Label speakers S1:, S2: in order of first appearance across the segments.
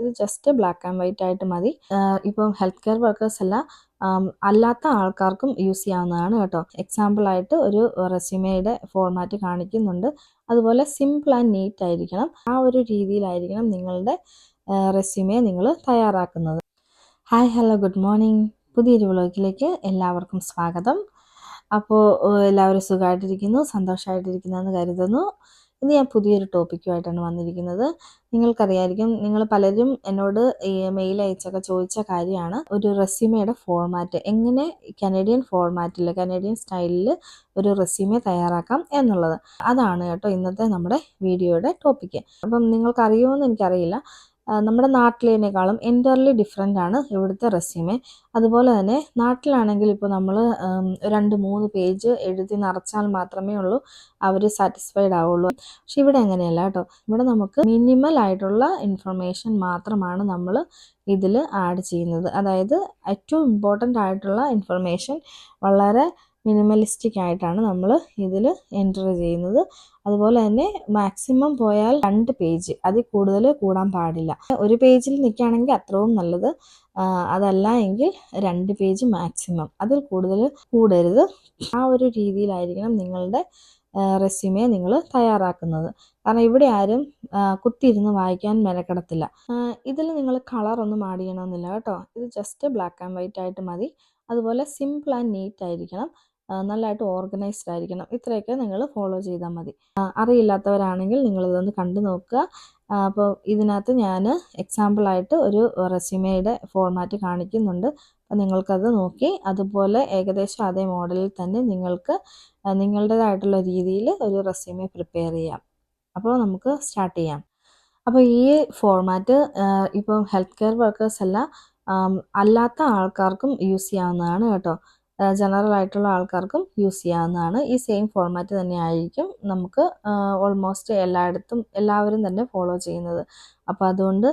S1: ഇത് just black and white ആയിട്ട് മതി ഇപ്പം ഹെൽത്ത് കെയർ വർക്കേഴ്സ് അല്ല അല്ലാത്ത ആൾക്കാർക്കും യൂസ് ചെയ്യാവുന്നതാണ് കേട്ടോ ആയിട്ട് ഒരു റെസ്യൂമേയുടെ ഫോർമാറ്റ് കാണിക്കുന്നുണ്ട് അതുപോലെ സിമ്പിൾ ആൻഡ് നീറ്റ് ആയിരിക്കണം ആ ഒരു രീതിയിലായിരിക്കണം നിങ്ങളുടെ റെസ്യൂമേ നിങ്ങൾ തയ്യാറാക്കുന്നത് ഹായ് ഹലോ ഗുഡ് മോർണിംഗ് പുതിയൊരു വ്ളോഗിലേക്ക് എല്ലാവർക്കും സ്വാഗതം അപ്പോൾ എല്ലാവരും സുഖമായിട്ടിരിക്കുന്നു സന്തോഷമായിട്ടിരിക്കുന്നു എന്ന് കരുതുന്നു ഇന്ന് ഞാൻ പുതിയൊരു ടോപ്പിക്കുമായിട്ടാണ് വന്നിരിക്കുന്നത് നിങ്ങൾക്കറിയായിരിക്കും നിങ്ങൾ പലരും എന്നോട് മെയിൽ അയച്ചൊക്കെ ചോദിച്ച കാര്യമാണ് ഒരു റെസ്യൂമയുടെ ഫോർമാറ്റ് എങ്ങനെ കനേഡിയൻ ഫോർമാറ്റിൽ കനേഡിയൻ സ്റ്റൈലിൽ ഒരു റെസ്യൂമെ തയ്യാറാക്കാം എന്നുള്ളത് അതാണ് കേട്ടോ ഇന്നത്തെ നമ്മുടെ വീഡിയോയുടെ ടോപ്പിക്ക് അപ്പം എന്ന് എനിക്കറിയില്ല നമ്മുടെ നാട്ടിലേനേക്കാളും എൻറ്റയർലി ഡിഫറെൻ്റ് ആണ് ഇവിടുത്തെ റെസ്യൂമേ അതുപോലെ തന്നെ നാട്ടിലാണെങ്കിൽ ഇപ്പോൾ നമ്മൾ രണ്ട് മൂന്ന് പേജ് എഴുതി നിറച്ചാൽ മാത്രമേ ഉള്ളൂ അവർ സാറ്റിസ്ഫൈഡ് ആവുള്ളൂ പക്ഷെ ഇവിടെ എങ്ങനെയല്ല കേട്ടോ ഇവിടെ നമുക്ക് മിനിമൽ ആയിട്ടുള്ള ഇൻഫർമേഷൻ മാത്രമാണ് നമ്മൾ ഇതിൽ ആഡ് ചെയ്യുന്നത് അതായത് ഏറ്റവും ഇമ്പോർട്ടൻ്റ് ആയിട്ടുള്ള ഇൻഫർമേഷൻ വളരെ മിനിമലിസ്റ്റിക് ആയിട്ടാണ് നമ്മൾ ഇതിൽ എൻറ്റർ ചെയ്യുന്നത് അതുപോലെ തന്നെ മാക്സിമം പോയാൽ രണ്ട് പേജ് അതിൽ കൂടുതൽ കൂടാൻ പാടില്ല ഒരു പേജിൽ നിൽക്കുകയാണെങ്കിൽ അത്രയും നല്ലത് അതല്ല എങ്കിൽ രണ്ട് പേജ് മാക്സിമം അതിൽ കൂടുതൽ കൂടരുത് ആ ഒരു രീതിയിലായിരിക്കണം നിങ്ങളുടെ റെസ്യൂമെ നിങ്ങൾ തയ്യാറാക്കുന്നത് കാരണം ഇവിടെ ആരും കുത്തിയിരുന്ന് വായിക്കാൻ മെനക്കെടത്തില്ല ഇതിൽ നിങ്ങൾ കളറൊന്നും ആഡ് ചെയ്യണമെന്നില്ല കേട്ടോ ഇത് ജസ്റ്റ് ബ്ലാക്ക് ആൻഡ് വൈറ്റ് ആയിട്ട് മതി അതുപോലെ സിമ്പിൾ ആൻഡ് നീറ്റ് ആയിരിക്കണം നല്ലതായിട്ട് ഓർഗനൈസ്ഡ് ആയിരിക്കണം ഇത്രയൊക്കെ നിങ്ങൾ ഫോളോ ചെയ്താൽ മതി അറിയില്ലാത്തവരാണെങ്കിൽ നിങ്ങളിതൊന്ന് കണ്ടു നോക്കുക അപ്പോൾ ഇതിനകത്ത് ഞാൻ എക്സാമ്പിളായിട്ട് ഒരു റെസ്യൂമേയുടെ ഫോർമാറ്റ് കാണിക്കുന്നുണ്ട് അപ്പോൾ നിങ്ങൾക്കത് നോക്കി അതുപോലെ ഏകദേശം അതേ മോഡലിൽ തന്നെ നിങ്ങൾക്ക് നിങ്ങളുടേതായിട്ടുള്ള രീതിയിൽ ഒരു റെസ്യൂമെ പ്രിപ്പയർ ചെയ്യാം അപ്പോൾ നമുക്ക് സ്റ്റാർട്ട് ചെയ്യാം അപ്പോൾ ഈ ഫോർമാറ്റ് ഇപ്പം ഹെൽത്ത് കെയർ വർക്കേഴ്സ് അല്ല അല്ലാത്ത ആൾക്കാർക്കും യൂസ് ചെയ്യാവുന്നതാണ് കേട്ടോ ജനറൽ ആയിട്ടുള്ള ആൾക്കാർക്കും യൂസ് ചെയ്യാവുന്നതാണ് ഈ സെയിം ഫോർമാറ്റ് തന്നെയായിരിക്കും നമുക്ക് ഓൾമോസ്റ്റ് എല്ലായിടത്തും എല്ലാവരും തന്നെ ഫോളോ ചെയ്യുന്നത് അപ്പോൾ അതുകൊണ്ട്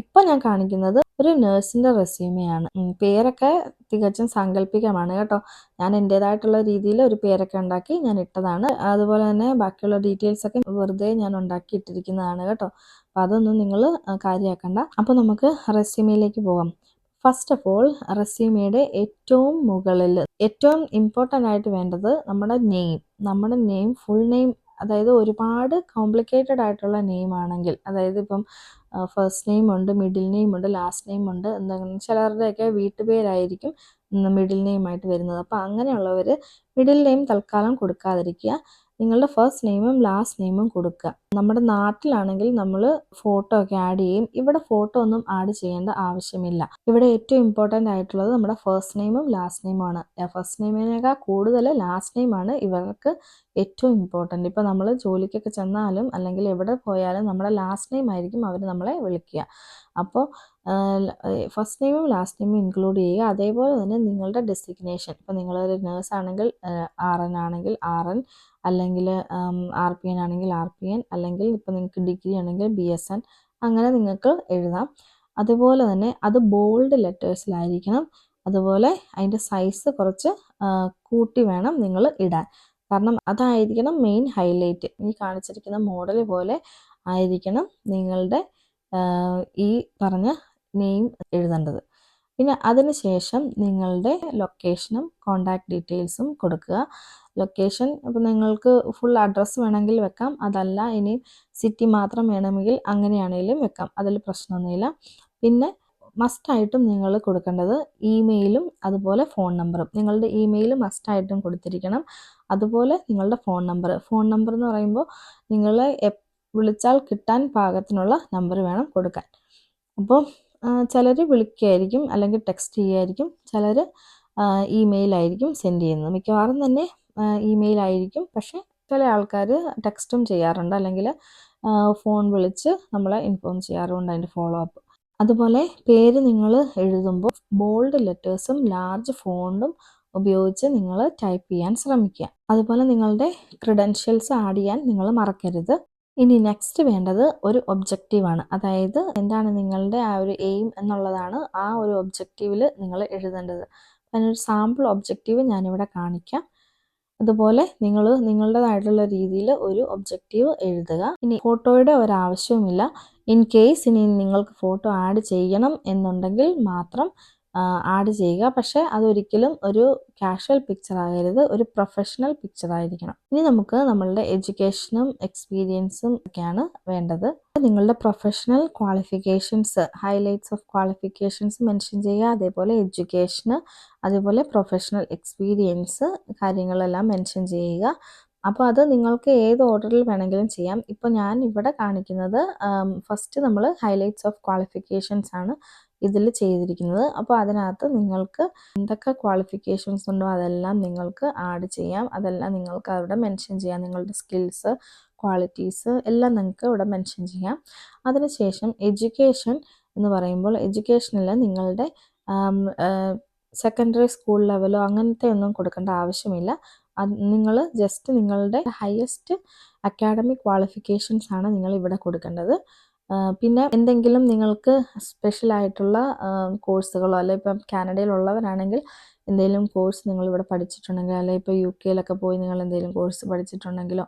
S1: ഇപ്പം ഞാൻ കാണിക്കുന്നത് ഒരു നേഴ്സിൻ്റെ റെസ്യൂമെയാണ് പേരൊക്കെ തികച്ചും സാങ്കല്പികമാണ് കേട്ടോ ഞാൻ എൻ്റേതായിട്ടുള്ള രീതിയിൽ ഒരു പേരൊക്കെ ഉണ്ടാക്കി ഞാൻ ഇട്ടതാണ് അതുപോലെ തന്നെ ബാക്കിയുള്ള ഡീറ്റെയിൽസ് ഒക്കെ വെറുതെ ഞാൻ ഉണ്ടാക്കി ഇട്ടിരിക്കുന്നതാണ് കേട്ടോ അപ്പോൾ അതൊന്നും നിങ്ങൾ കാര്യമാക്കണ്ട അപ്പോൾ നമുക്ക് റെസ്യൂമിയിലേക്ക് പോകാം ഫസ്റ്റ് ഓഫ് ഓൾ റെസ്യൂമിയുടെ ഏറ്റവും മുകളിൽ ഏറ്റവും ഇമ്പോർട്ടൻ്റ് ആയിട്ട് വേണ്ടത് നമ്മുടെ നെയിം നമ്മുടെ നെയിം ഫുൾ നെയിം അതായത് ഒരുപാട് കോംപ്ലിക്കേറ്റഡ് ആയിട്ടുള്ള നെയിം ആണെങ്കിൽ അതായത് ഇപ്പം ഫസ്റ്റ് നെയിം ഉണ്ട് മിഡിൽ നെയിം ഉണ്ട് ലാസ്റ്റ് നെയിം ഉണ്ട് എന്താ ചിലരുടെയൊക്കെ വീട്ടുപേരായിരിക്കും മിഡിൽ നെയിം ആയിട്ട് വരുന്നത് അപ്പോൾ അങ്ങനെയുള്ളവർ മിഡിൽ നെയിം തൽക്കാലം കൊടുക്കാതിരിക്കുക നിങ്ങളുടെ ഫസ്റ്റ് നെയിമും ലാസ്റ്റ് നെയിമും കൊടുക്കുക നമ്മുടെ നാട്ടിലാണെങ്കിൽ നമ്മൾ ഫോട്ടോ ഒക്കെ ആഡ് ചെയ്യും ഇവിടെ ഫോട്ടോ ഒന്നും ആഡ് ചെയ്യേണ്ട ആവശ്യമില്ല ഇവിടെ ഏറ്റവും ഇമ്പോർട്ടൻ്റ് ആയിട്ടുള്ളത് നമ്മുടെ ഫസ്റ്റ് നെയിമും ലാസ്റ്റ് നെയിമാണ് ഫസ്റ്റ് നെയിമിനേക്കാൾ കൂടുതൽ ലാസ്റ്റ് നെയിമാണ് ഇവർക്ക് ഏറ്റവും ഇമ്പോർട്ടൻ്റ് ഇപ്പോൾ നമ്മൾ ജോലിക്കൊക്കെ ചെന്നാലും അല്ലെങ്കിൽ എവിടെ പോയാലും നമ്മുടെ ലാസ്റ്റ് നെയിം ആയിരിക്കും അവർ നമ്മളെ വിളിക്കുക അപ്പോൾ ഫസ്റ്റ് നെയിമും ലാസ്റ്റ് നെയിമും ഇൻക്ലൂഡ് ചെയ്യുക അതേപോലെ തന്നെ നിങ്ങളുടെ ഡെസിഗ്നേഷൻ ഇപ്പോൾ നിങ്ങളൊരു നേഴ്സ് ആണെങ്കിൽ ആർ എൻ ആണെങ്കിൽ ആർ എൻ അല്ലെങ്കിൽ ആർ പി എൻ ആണെങ്കിൽ ആർ പി എൻ അല്ലെങ്കിൽ ഇപ്പം നിങ്ങൾക്ക് ഡിഗ്രി ആണെങ്കിൽ ബി എസ് എൻ അങ്ങനെ നിങ്ങൾക്ക് എഴുതാം അതുപോലെ തന്നെ അത് ബോൾഡ് ലെറ്റേഴ്സിലായിരിക്കണം അതുപോലെ അതിൻ്റെ സൈസ് കുറച്ച് കൂട്ടി വേണം നിങ്ങൾ ഇടാൻ കാരണം അതായിരിക്കണം മെയിൻ ഹൈലൈറ്റ് ഈ കാണിച്ചിരിക്കുന്ന മോഡൽ പോലെ ആയിരിക്കണം നിങ്ങളുടെ ഈ പറഞ്ഞ നെയിം എഴുതേണ്ടത് പിന്നെ അതിനുശേഷം നിങ്ങളുടെ ലൊക്കേഷനും കോണ്ടാക്ട് ഡീറ്റെയിൽസും കൊടുക്കുക ലൊക്കേഷൻ അപ്പോൾ നിങ്ങൾക്ക് ഫുൾ അഡ്രസ്സ് വേണമെങ്കിൽ വെക്കാം അതല്ല ഇനി സിറ്റി മാത്രം വേണമെങ്കിൽ അങ്ങനെയാണെങ്കിലും വെക്കാം അതിൽ പ്രശ്നമൊന്നുമില്ല പിന്നെ മസ്റ്റായിട്ടും നിങ്ങൾ കൊടുക്കേണ്ടത് ഇമെയിലും അതുപോലെ ഫോൺ നമ്പറും നിങ്ങളുടെ ഇമെയിൽ മസ്റ്റായിട്ടും കൊടുത്തിരിക്കണം അതുപോലെ നിങ്ങളുടെ ഫോൺ നമ്പർ ഫോൺ നമ്പർ എന്ന് പറയുമ്പോൾ നിങ്ങൾ വിളിച്ചാൽ കിട്ടാൻ പാകത്തിനുള്ള നമ്പർ വേണം കൊടുക്കാൻ അപ്പോൾ ചിലർ വിളിക്കുകയായിരിക്കും അല്ലെങ്കിൽ ടെക്സ്റ്റ് ചെയ്യുമായിരിക്കും ചിലർ ഇമെയിലായിരിക്കും സെൻഡ് ചെയ്യുന്നത് മിക്കവാറും തന്നെ ഇമെയിൽ ആയിരിക്കും പക്ഷേ ചില ആൾക്കാർ ടെക്സ്റ്റും ചെയ്യാറുണ്ട് അല്ലെങ്കിൽ ഫോൺ വിളിച്ച് നമ്മളെ ഇൻഫോം ചെയ്യാറുണ്ട് അതിൻ്റെ ഫോളോ അപ്പ് അതുപോലെ പേര് നിങ്ങൾ എഴുതുമ്പോൾ ബോൾഡ് ലെറ്റേഴ്സും ലാർജ് ഫോണ്ടും ഉപയോഗിച്ച് നിങ്ങൾ ടൈപ്പ് ചെയ്യാൻ ശ്രമിക്കുക അതുപോലെ നിങ്ങളുടെ ക്രിഡൻഷ്യൽസ് ആഡ് ചെയ്യാൻ നിങ്ങൾ മറക്കരുത് ഇനി നെക്സ്റ്റ് വേണ്ടത് ഒരു ഒബ്ജക്റ്റീവാണ് അതായത് എന്താണ് നിങ്ങളുടെ ആ ഒരു എയിം എന്നുള്ളതാണ് ആ ഒരു ഒബ്ജക്റ്റീവിൽ നിങ്ങൾ എഴുതേണ്ടത് അതിനൊരു സാമ്പിൾ ഒബ്ജക്റ്റീവ് ഞാനിവിടെ കാണിക്കാം അതുപോലെ നിങ്ങൾ നിങ്ങളുടേതായിട്ടുള്ള രീതിയിൽ ഒരു ഒബ്ജക്റ്റീവ് എഴുതുക ഇനി ഫോട്ടോയുടെ ഒരാവശ്യവുമില്ല ഇൻ കേസ് ഇനി നിങ്ങൾക്ക് ഫോട്ടോ ആഡ് ചെയ്യണം എന്നുണ്ടെങ്കിൽ മാത്രം ആഡ് ചെയ്യുക പക്ഷേ അതൊരിക്കലും ഒരു കാഷ്വൽ പിക്ചർ ആകരുത് ഒരു പ്രൊഫഷണൽ പിക്ചർ ആയിരിക്കണം ഇനി നമുക്ക് നമ്മളുടെ എഡ്യൂക്കേഷനും എക്സ്പീരിയൻസും ഒക്കെയാണ് വേണ്ടത് നിങ്ങളുടെ professional qualifications highlights of qualifications mention ചെയ്യുക അതേപോലെ എഡ്യൂക്കേഷന് അതേപോലെ പ്രൊഫഷണൽ എക്സ്പീരിയൻസ് കാര്യങ്ങളെല്ലാം മെൻഷൻ ചെയ്യുക അപ്പോൾ അത് നിങ്ങൾക്ക് ഏത് ഓർഡറിൽ വേണമെങ്കിലും ചെയ്യാം ഇപ്പോൾ ഞാൻ ഇവിടെ കാണിക്കുന്നത് ഫസ്റ്റ് നമ്മൾ ഹൈലൈറ്റ്സ് ഓഫ് ക്വാളിഫിക്കേഷൻസ് ആണ് ഇതിൽ ചെയ്തിരിക്കുന്നത് അപ്പോൾ അതിനകത്ത് നിങ്ങൾക്ക് എന്തൊക്കെ ക്വാളിഫിക്കേഷൻസ് ഉണ്ടോ അതെല്ലാം നിങ്ങൾക്ക് ആഡ് ചെയ്യാം അതെല്ലാം നിങ്ങൾക്ക് അവിടെ മെൻഷൻ ചെയ്യാം നിങ്ങളുടെ സ്കിൽസ് ക്വാളിറ്റീസ് എല്ലാം നിങ്ങൾക്ക് ഇവിടെ മെൻഷൻ ചെയ്യാം അതിനുശേഷം എഡ്യൂക്കേഷൻ എന്ന് പറയുമ്പോൾ എഡ്യൂക്കേഷനിൽ നിങ്ങളുടെ സെക്കൻഡറി സ്കൂൾ ലെവലോ അങ്ങനത്തെ ഒന്നും കൊടുക്കേണ്ട ആവശ്യമില്ല നിങ്ങൾ ജസ്റ്റ് നിങ്ങളുടെ ഹയസ്റ്റ് അക്കാഡമിക് ക്വാളിഫിക്കേഷൻസ് ആണ് നിങ്ങൾ ഇവിടെ കൊടുക്കേണ്ടത് പിന്നെ എന്തെങ്കിലും നിങ്ങൾക്ക് സ്പെഷ്യൽ ആയിട്ടുള്ള കോഴ്സുകളോ അല്ലെ ഇപ്പം കാനഡയിലുള്ളവരാണെങ്കിൽ എന്തെങ്കിലും കോഴ്സ് നിങ്ങൾ ഇവിടെ പഠിച്ചിട്ടുണ്ടെങ്കിൽ അല്ലെ ഇപ്പോൾ യു കെയിലൊക്കെ പോയി നിങ്ങൾ എന്തെങ്കിലും കോഴ്സ് പഠിച്ചിട്ടുണ്ടെങ്കിലോ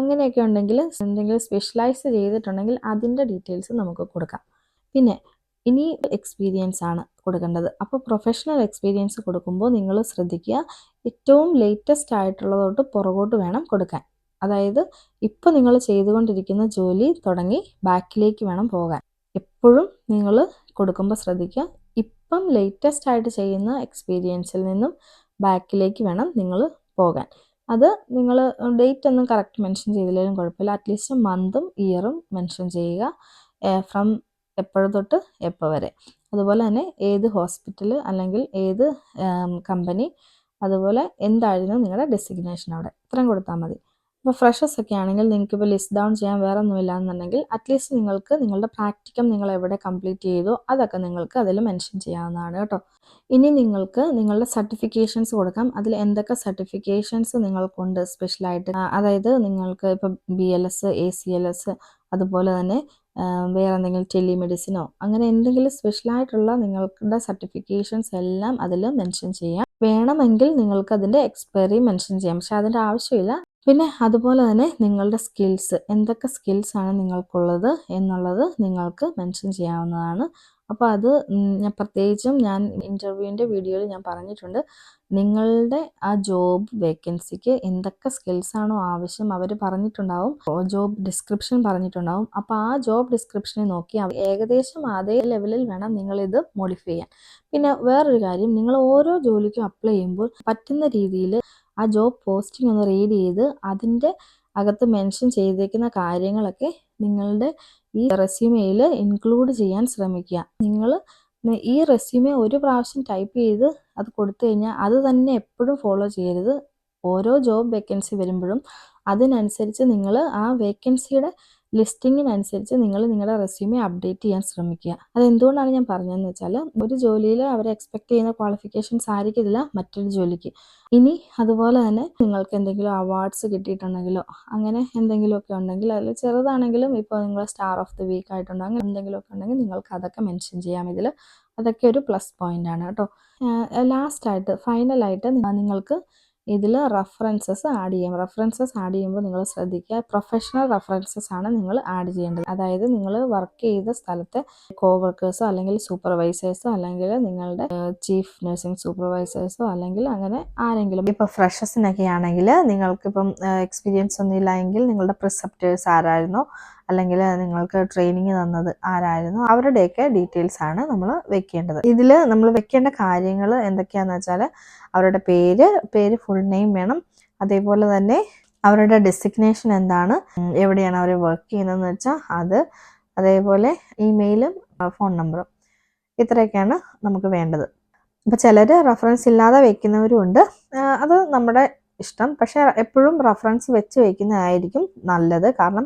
S1: അങ്ങനെയൊക്കെ ഉണ്ടെങ്കിൽ എന്തെങ്കിലും സ്പെഷ്യലൈസ് ചെയ്തിട്ടുണ്ടെങ്കിൽ അതിൻ്റെ ഡീറ്റെയിൽസ് നമുക്ക് കൊടുക്കാം പിന്നെ ഇനി എക്സ്പീരിയൻസ് ആണ് കൊടുക്കേണ്ടത് അപ്പോൾ പ്രൊഫഷണൽ എക്സ്പീരിയൻസ് കൊടുക്കുമ്പോൾ നിങ്ങൾ ശ്രദ്ധിക്കുക ഏറ്റവും ലേറ്റസ്റ്റ് ആയിട്ടുള്ളതോട്ട് പുറകോട്ട് വേണം കൊടുക്കാൻ അതായത് ഇപ്പോൾ നിങ്ങൾ ചെയ്തുകൊണ്ടിരിക്കുന്ന ജോലി തുടങ്ങി ബാക്കിലേക്ക് വേണം പോകാൻ എപ്പോഴും നിങ്ങൾ കൊടുക്കുമ്പോൾ ശ്രദ്ധിക്കുക ഇപ്പം ലേറ്റസ്റ്റ് ആയിട്ട് ചെയ്യുന്ന എക്സ്പീരിയൻസിൽ നിന്നും ബാക്കിലേക്ക് വേണം നിങ്ങൾ പോകാൻ അത് നിങ്ങൾ ഡേറ്റ് ഒന്നും കറക്റ്റ് മെൻഷൻ ചെയ്തില്ലെങ്കിലും കുഴപ്പമില്ല അറ്റ്ലീസ്റ്റ് മന്തും ഇയറും മെൻഷൻ ചെയ്യുക ഫ്രം എപ്പോഴും തൊട്ട് എപ്പോൾ വരെ അതുപോലെ തന്നെ ഏത് ഹോസ്പിറ്റൽ അല്ലെങ്കിൽ ഏത് കമ്പനി അതുപോലെ എന്തായിരുന്നു നിങ്ങളുടെ ഡെസിഗ്നേഷൻ അവിടെ ഇത്രയും കൊടുത്താൽ മതി അപ്പോൾ ഫ്രഷേഴ്സ് ഒക്കെ ആണെങ്കിൽ നിങ്ങൾക്ക് ഇപ്പോൾ ലിസ്റ്റ് ഡൗൺ ചെയ്യാൻ വേറെ ഒന്നുമില്ല എന്നുണ്ടെങ്കിൽ അറ്റ്ലീസ്റ്റ് നിങ്ങൾക്ക് നിങ്ങളുടെ പ്രാക്ടിക്കം നിങ്ങൾ എവിടെ കംപ്ലീറ്റ് ചെയ്തു അതൊക്കെ നിങ്ങൾക്ക് അതിൽ മെൻഷൻ ചെയ്യാവുന്നതാണ് കേട്ടോ ഇനി നിങ്ങൾക്ക് നിങ്ങളുടെ സർട്ടിഫിക്കേഷൻസ് കൊടുക്കാം അതിൽ എന്തൊക്കെ സർട്ടിഫിക്കേഷൻസ് നിങ്ങൾക്കുണ്ട് സ്പെഷ്യലായിട്ട് അതായത് നിങ്ങൾക്ക് ഇപ്പം B L S A C L S അതുപോലെ തന്നെ വേറെ എന്തെങ്കിലും ടെലിമെഡിസിനോ അങ്ങനെ എന്തെങ്കിലും സ്പെഷ്യലായിട്ടുള്ള നിങ്ങളുടെ സർട്ടിഫിക്കേഷൻസ് എല്ലാം അതിൽ മെൻഷൻ ചെയ്യാം വേണമെങ്കിൽ നിങ്ങൾക്ക് അതിൻ്റെ എക്സ്പയറി മെൻഷൻ ചെയ്യാം പക്ഷെ അതിൻ്റെ ആവശ്യമില്ല പിന്നെ അതുപോലെ തന്നെ നിങ്ങളുടെ സ്കിൽസ് എന്തൊക്കെ സ്കിൽസാണ് നിങ്ങൾക്കുള്ളത് എന്നുള്ളത് നിങ്ങൾക്ക് മെൻഷൻ ചെയ്യാവുന്നതാണ് അപ്പോൾ അത് ഞാൻ പ്രത്യേകിച്ചും ഞാൻ ഇൻ്റർവ്യൂവിൻ്റെ വീഡിയോയിൽ ഞാൻ പറഞ്ഞിട്ടുണ്ട് നിങ്ങളുടെ ആ ജോബ് വേക്കൻസിക്ക് എന്തൊക്കെ സ്കിൽസാണോ ആവശ്യം അവർ പറഞ്ഞിട്ടുണ്ടാവും ജോബ് ഡിസ്ക്രിപ്ഷൻ പറഞ്ഞിട്ടുണ്ടാവും അപ്പോൾ ആ ജോബ് ഡിസ്ക്രിപ്ഷനെ നോക്കി ഏകദേശം അതേ ലെവലിൽ വേണം നിങ്ങളിത് മോഡിഫൈ ചെയ്യാൻ പിന്നെ വേറൊരു കാര്യം നിങ്ങൾ ഓരോ ജോലിക്കും അപ്ലൈ ചെയ്യുമ്പോൾ പറ്റുന്ന രീതിയിൽ ആ ജോബ് പോസ്റ്റിംഗ് ഒന്ന് റീഡ് ചെയ്ത് അതിൻ്റെ അകത്ത് മെൻഷൻ ചെയ്തേക്കുന്ന കാര്യങ്ങളൊക്കെ നിങ്ങളുടെ ഈ റെസ്യൂമെയിൽ ഇൻക്ലൂഡ് ചെയ്യാൻ ശ്രമിക്കുക നിങ്ങൾ ഈ റെസ്യൂമെ ഒരു പ്രാവശ്യം ടൈപ്പ് ചെയ്ത് അത് കൊടുത്തു കഴിഞ്ഞാൽ അത് തന്നെ എപ്പോഴും ഫോളോ ചെയ്യരുത് ഓരോ ജോബ് വേക്കൻസി വരുമ്പോഴും അതിനനുസരിച്ച് നിങ്ങൾ ആ വേക്കൻസിയുടെ ലിസ്റ്റിങ്ങിനനുസരിച്ച് നിങ്ങൾ നിങ്ങളുടെ റെസ്യൂമെ അപ്ഡേറ്റ് ചെയ്യാൻ ശ്രമിക്കുക അതെന്തുകൊണ്ടാണ് ഞാൻ പറഞ്ഞതെന്ന് വെച്ചാൽ ഒരു ജോലിയിൽ അവർ എക്സ്പെക്ട് ചെയ്യുന്ന ക്വാളിഫിക്കേഷൻസ് ആയിരിക്കില്ല മറ്റൊരു ജോലിക്ക് ഇനി അതുപോലെ തന്നെ നിങ്ങൾക്ക് എന്തെങ്കിലും അവാർഡ്സ് കിട്ടിയിട്ടുണ്ടെങ്കിലോ അങ്ങനെ എന്തെങ്കിലുമൊക്കെ ഉണ്ടെങ്കിൽ അതിൽ ചെറുതാണെങ്കിലും ഇപ്പോൾ നിങ്ങൾ സ്റ്റാർ ഓഫ് ദി വീക്ക് ആയിട്ടുണ്ടോ അങ്ങനെ എന്തെങ്കിലുമൊക്കെ ഉണ്ടെങ്കിൽ നിങ്ങൾക്ക് അതൊക്കെ മെൻഷൻ ചെയ്യാം ഇതിൽ അതൊക്കെ ഒരു പ്ലസ് പോയിന്റ് ആണ് കേട്ടോ ലാസ്റ്റായിട്ട് ഫൈനലായിട്ട് നിങ്ങൾക്ക് ഇതിൽ റഫറൻസസ് ആഡ് ചെയ്യാം റഫറൻസസ് ആഡ് ചെയ്യുമ്പോൾ നിങ്ങൾ ശ്രദ്ധിക്കുക പ്രൊഫഷണൽ റഫറൻസസ് ആണ് നിങ്ങൾ ആഡ് ചെയ്യേണ്ടത് അതായത് നിങ്ങൾ വർക്ക് ചെയ്ത സ്ഥലത്തെ കോവർക്കേഴ്സോ അല്ലെങ്കിൽ സൂപ്പർവൈസേഴ്സോ അല്ലെങ്കിൽ നിങ്ങളുടെ ചീഫ് നഴ്സിംഗ് സൂപ്പർവൈസേഴ്സോ അല്ലെങ്കിൽ അങ്ങനെ ആരെങ്കിലും ഇപ്പോൾ ഫ്രഷസിനൊക്കെ ആണെങ്കിൽ നിങ്ങൾക്കിപ്പം എക്സ്പീരിയൻസ് ഒന്നും ഇല്ലെങ്കിൽ നിങ്ങളുടെ പ്രിസെപ്റ്റേഴ്സ് ആരായിരുന്നോ അല്ലെങ്കിൽ നിങ്ങൾക്ക് ട്രെയിനിങ് തന്നത് ആരായിരുന്നു അവരുടെയൊക്കെ ഡീറ്റെയിൽസ് ആണ് നമ്മൾ വെക്കേണ്ടത് ഇതിൽ നമ്മൾ വെക്കേണ്ട കാര്യങ്ങൾ എന്തൊക്കെയാണെന്ന് വെച്ചാൽ അവരുടെ പേര് പേര് ഫുൾ നെയിം വേണം അതേപോലെ തന്നെ അവരുടെ ഡെസിഗ്നേഷൻ എന്താണ് എവിടെയാണ് അവർ വർക്ക് ചെയ്യുന്നതെന്ന് വെച്ചാൽ അത് അതേപോലെ ഇമെയിലും ഫോൺ നമ്പറും ഇത്രയൊക്കെയാണ് നമുക്ക് വേണ്ടത് അപ്പോൾ ചിലർ റെഫറൻസ് ഇല്ലാതെ വയ്ക്കുന്നവരും ഉണ്ട് അത് നമ്മുടെ ഇഷ്ടം പക്ഷേ എപ്പോഴും റെഫറൻസ് വെച്ച് വയ്ക്കുന്നതായിരിക്കും നല്ലത് കാരണം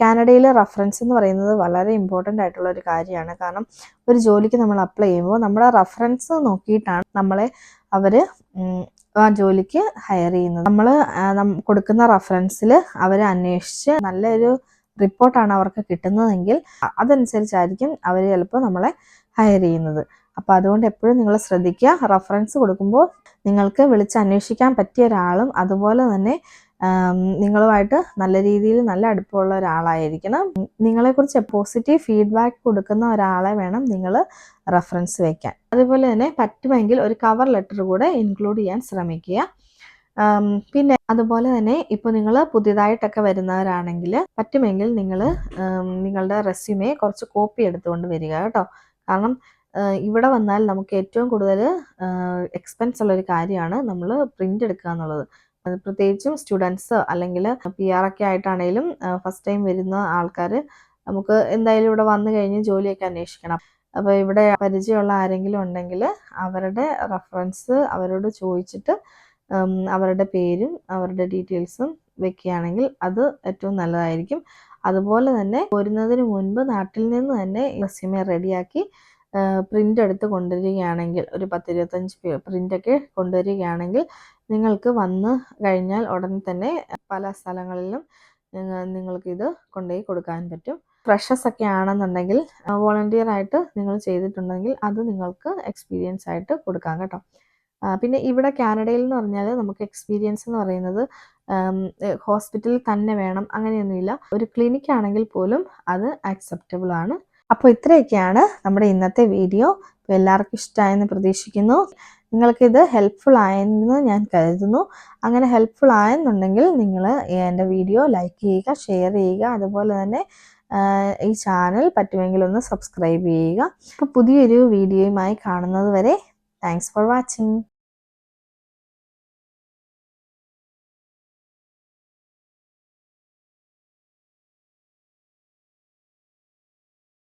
S1: കാനഡയിലെ റഫറൻസ് എന്ന് പറയുന്നത് വളരെ ഇമ്പോർട്ടൻ്റ് ആയിട്ടുള്ള ഒരു കാര്യമാണ് കാരണം ഒരു ജോലിക്ക് നമ്മൾ അപ്ലൈ ചെയ്യുമ്പോൾ നമ്മുടെ റഫറൻസ് നോക്കിയിട്ടാണ് നമ്മളെ അവർ ആ ജോലിക്ക് ഹയർ ചെയ്യുന്നത് നമ്മൾ കൊടുക്കുന്ന റഫറൻസിൽ അവർ അന്വേഷിച്ച് നല്ലൊരു റിപ്പോർട്ടാണ് അവർക്ക് കിട്ടുന്നതെങ്കിൽ അതനുസരിച്ചായിരിക്കും അവർ ചിലപ്പോൾ നമ്മളെ ഹയർ ചെയ്യുന്നത് അപ്പോൾ അതുകൊണ്ട് എപ്പോഴും നിങ്ങൾ ശ്രദ്ധിക്കുക റഫറൻസ് കൊടുക്കുമ്പോൾ നിങ്ങൾക്ക് വിളിച്ച് അന്വേഷിക്കാൻ പറ്റിയ ഒരാളും അതുപോലെ തന്നെ നിങ്ങളുമായിട്ട് നല്ല രീതിയിൽ നല്ല അടുപ്പമുള്ള ഒരാളായിരിക്കണം നിങ്ങളെക്കുറിച്ച് പോസിറ്റീവ് ഫീഡ്ബാക്ക് കൊടുക്കുന്ന ഒരാളെ വേണം നിങ്ങൾ റെഫറൻസ് വയ്ക്കാൻ അതുപോലെ തന്നെ പറ്റുമെങ്കിൽ ഒരു കവർ ലെറ്റർ കൂടെ ഇൻക്ലൂഡ് ചെയ്യാൻ ശ്രമിക്കുക പിന്നെ അതുപോലെ തന്നെ ഇപ്പോൾ നിങ്ങൾ പുതിയതായിട്ടൊക്കെ വരുന്നവരാണെങ്കിൽ പറ്റുമെങ്കിൽ നിങ്ങൾ നിങ്ങളുടെ റെസ്യൂമേ കുറച്ച് കോപ്പി എടുത്തുകൊണ്ട് വരിക കേട്ടോ കാരണം ഇവിടെ വന്നാൽ നമുക്ക് ഏറ്റവും കൂടുതൽ എക്സ്പെൻസ് ഉള്ള ഒരു കാര്യമാണ് നമ്മൾ പ്രിൻ്റ് എടുക്കുക എന്നുള്ളത് പ്രത്യേകിച്ചും സ്റ്റുഡൻസ് അല്ലെങ്കിൽ പി ആർ ഒക്കെ ആയിട്ടാണെങ്കിലും ഫസ്റ്റ് ടൈം വരുന്ന ആൾക്കാർ നമുക്ക് എന്തായാലും ഇവിടെ വന്നു കഴിഞ്ഞ് ജോലിയൊക്കെ അന്വേഷിക്കണം അപ്പോൾ ഇവിടെ പരിചയമുള്ള ആരെങ്കിലും ഉണ്ടെങ്കിൽ അവരുടെ റെഫറൻസ് അവരോട് ചോദിച്ചിട്ട് അവരുടെ പേരും അവരുടെ ഡീറ്റെയിൽസും വെക്കുകയാണെങ്കിൽ അത് ഏറ്റവും നല്ലതായിരിക്കും അതുപോലെ തന്നെ വരുന്നതിന് മുൻപ് നാട്ടിൽ നിന്ന് തന്നെ റെസ്യൂമെ റെഡിയാക്കി പ്രിൻ്റ് എടുത്ത് കൊണ്ടുവരികയാണെങ്കിൽ ഒരു പത്തിരുപത്തഞ്ച് പ്രിൻ്റൊക്കെ കൊണ്ടുവരികയാണെങ്കിൽ നിങ്ങൾക്ക് വന്ന് കഴിഞ്ഞാൽ ഉടൻ തന്നെ പല സ്ഥലങ്ങളിലും നിങ്ങൾക്കിത് കൊണ്ടുപോയി കൊടുക്കാൻ പറ്റും ഫ്രഷസ് ഒക്കെ ആണെന്നുണ്ടെങ്കിൽ വോളണ്ടിയർ ആയിട്ട് നിങ്ങൾ ചെയ്തിട്ടുണ്ടെങ്കിൽ അത് നിങ്ങൾക്ക് എക്സ്പീരിയൻസ് ആയിട്ട് കൊടുക്കാം കേട്ടോ പിന്നെ ഇവിടെ കാനഡയിൽ എന്ന് പറഞ്ഞാൽ നമുക്ക് എക്സ്പീരിയൻസ് എന്ന് പറയുന്നത് ഹോസ്പിറ്റലിൽ തന്നെ വേണം അങ്ങനെയൊന്നുമില്ല ഒരു ക്ലിനിക് ആണെങ്കിൽ പോലും അത് ആക്സെപ്റ്റബിൾ ആണ് അപ്പോൾ ഇത്രയൊക്കെയാണ് നമ്മുടെ ഇന്നത്തെ വീഡിയോ എല്ലാവർക്കും ഇഷ്ടമായെന്ന് പ്രതീക്ഷിക്കുന്നു നിങ്ങൾക്ക് ഇത് ഹെൽപ്ഫുൾ ആയെന്ന് ഞാൻ കരുതുന്നു അങ്ങനെ ഹെൽപ്ഫുൾ ആയെന്നുണ്ടെങ്കിൽ നിങ്ങൾ എൻ്റെ വീഡിയോ ലൈക്ക് ചെയ്യുക ഷെയർ ചെയ്യുക അതുപോലെ തന്നെ ഈ ചാനൽ പറ്റുമെങ്കിൽ ഒന്ന് സബ്സ്ക്രൈബ് ചെയ്യുക അപ്പോൾ പുതിയൊരു വീഡിയോയുമായി കാണുന്നത് വരെ താങ്ക്സ് ഫോർ വാച്ചിങ്